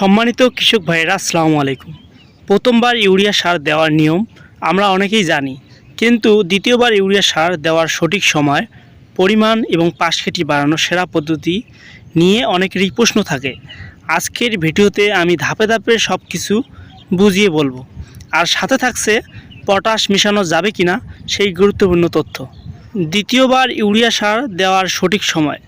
সম্মানিত কৃষক ভাইয়েরা, আসসালামু আলাইকুম। প্রথমবার ইউরিয়া সার দেওয়ার নিয়ম আমরা অনেকেই জানি, কিন্তু দ্বিতীয়বার ইউরিয়া সার দেওয়ার সঠিক সময়, পরিমাণ এবং পাশকেটি বাড়ানোর সেরা পদ্ধতি নিয়ে অনেকেরই প্রশ্ন থাকে। আজকের ভিডিওতে আমি ধাপে ধাপে সব কিছু বুঝিয়ে বলব। আর সাথে থাকছে, পটাশ মেশানো যাবে কিনা সেই গুরুত্বপূর্ণ তথ্য। দ্বিতীয়বার ইউরিয়া সার দেওয়ার সঠিক সময়,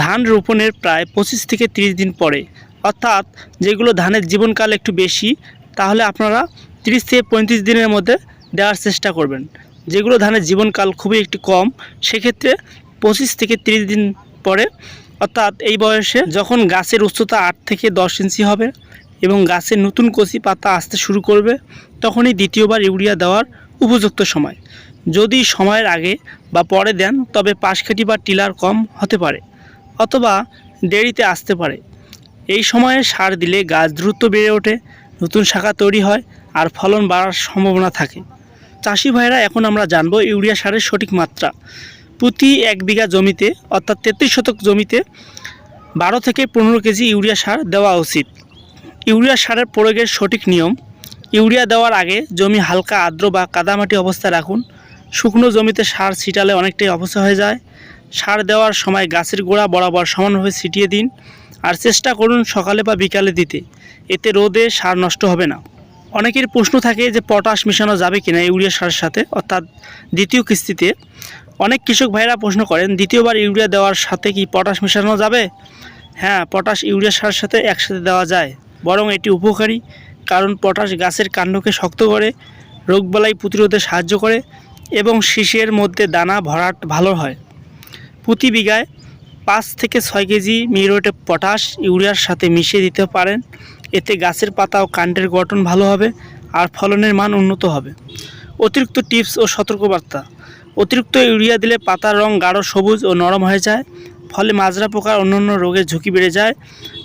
ধান রোপণের প্রায় পঁচিশ থেকে তিরিশ দিন পরে অর্থাৎ যেগুলো ধানের জীবনকাল একটু বেশি, তাহলে আপনারা তিরিশ থেকে পঁয়ত্রিশ দিনের মধ্যে দেওয়ার চেষ্টা করবেন। যেগুলো ধানের জীবনকাল খুবই একটু কম, সেক্ষেত্রে পঁচিশ থেকে তিরিশ দিন পরে, অর্থাৎ এই বয়সে যখন গাছের উচ্চতা আট থেকে দশ ইঞ্চি হবে এবং গাছের নতুন কচি পাতা আসতে শুরু করবে, তখনই দ্বিতীয়বার ইউরিয়া দেওয়ার উপযুক্ত সময়। যদি সময়ের আগে বা পরে দেন, তবে পাশকাঠি বা টিলার কম হতে পারে, অথবা দেরিতে আসতে পারে। এই সময়ে সার দিলে গাছ দ্রুত বেড়ে ওঠে, নতুন শাখা তৈরি হয় আর ফলন বাড়ার সম্ভাবনা থাকে। চাষি ভাইরা এখন আমরা জানব ইউরিয়া সারের সঠিক মাত্রা। প্রতি এক বিঘা জমিতে, অর্থাৎ তেত্রিশ শতক জমিতে বারো থেকে পনেরো কেজি ইউরিয়া সার দেওয়া উচিত। ইউরিয়া সারের প্রয়োগের সঠিক নিয়ম, ইউরিয়া দেওয়ার আগে জমি হালকা আর্দ্র বা কাদামাটি অবস্থায় রাখুন। শুকনো জমিতে সার ছিটালে অনেকটাই অপচয় হয়ে যায়। সার দেওয়ার সময় গাছের গোড়া বরাবর সমানভাবে ছিটিয়ে দিন। আর চেষ্টা করুন সকালে বা বিকালে দিতে। এতে রোদে সার নষ্ট হবে না। অনেকের প্রশ্ন থাকে যে পটাশ মেশানো যাবে কিনা ইউরিয়া সারের সাথে, অর্থাৎ দ্বিতীয় কিস্তিতে। অনেক কৃষক ভাইরা প্রশ্ন করেন, দ্বিতীয়বার ইউরিয়া দেওয়ার সাথে কি পটাশ মেশানো যাবে? হ্যাঁ পটাশ ইউরিয়া সারের সাথে একসাথে দেওয়া যায়। বরং এটি উপকারী, কারণ পটাশ গাছের কাণ্ডকে শক্ত করে, রোগবালাই প্রতিরোধে সাহায্য করে এবং শীষের মধ্যে দানা ভরাট ভালো হয়। প্রতি বিঘায় পাঁচ থেকে ছয় কেজি মিরোটে পটাশ ইউরিয়ার সাথে মিশিয়ে দিতে পারেন। এতে গাছের পাতা ও কাণ্ডের গঠন ভালো হবে আর ফলনের মান উন্নত হবে। অতিরিক্ত টিপস ও সতর্কবার্তা। অতিরিক্ত ইউরিয়া দিলে পাতার রং গাঢ়, সবুজ ও নরম হয়ে যায়। ফলে মাজরা পোকার অন্যান্য রোগের ঝুঁকি বেড়ে যায়।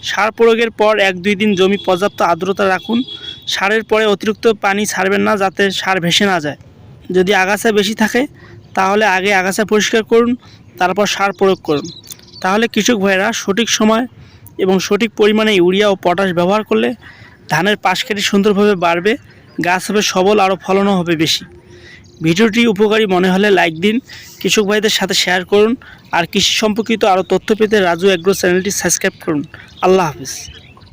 সার প্রয়োগের পর এক দুই দিন জমি পর্যাপ্ত আর্দ্রতা রাখুন। সারের পরে অতিরিক্ত পানি ছাড়বেন না যাতে সার ভেসে না যায়। যদি আগাছা বেশি থাকে, তাহলে আগে আগাছা পরিষ্কার করুন, তারপর সার প্রয়োগ করুন। তাহলে কৃষক ভাইয়েরা সঠিক সময় এবং সঠিক পরিমাণে ইউরিয়া ও পটাশ ব্যবহার করলে ধানের পাশকাঠি সুন্দরভাবে বাড়বে, গাছ হবে সবল, আরও ফলনও হবে বেশি। ভিডিওটি উপকারী মনে হলে লাইক দিন, কৃষক ভাইদের সাথে শেয়ার করুন, আর কৃষি সম্পর্কিত আরও তথ্য পেতে রাজু অ্যাগ্রো চ্যানেলটি সাবস্ক্রাইব করুন। আল্লাহ হাফিজ।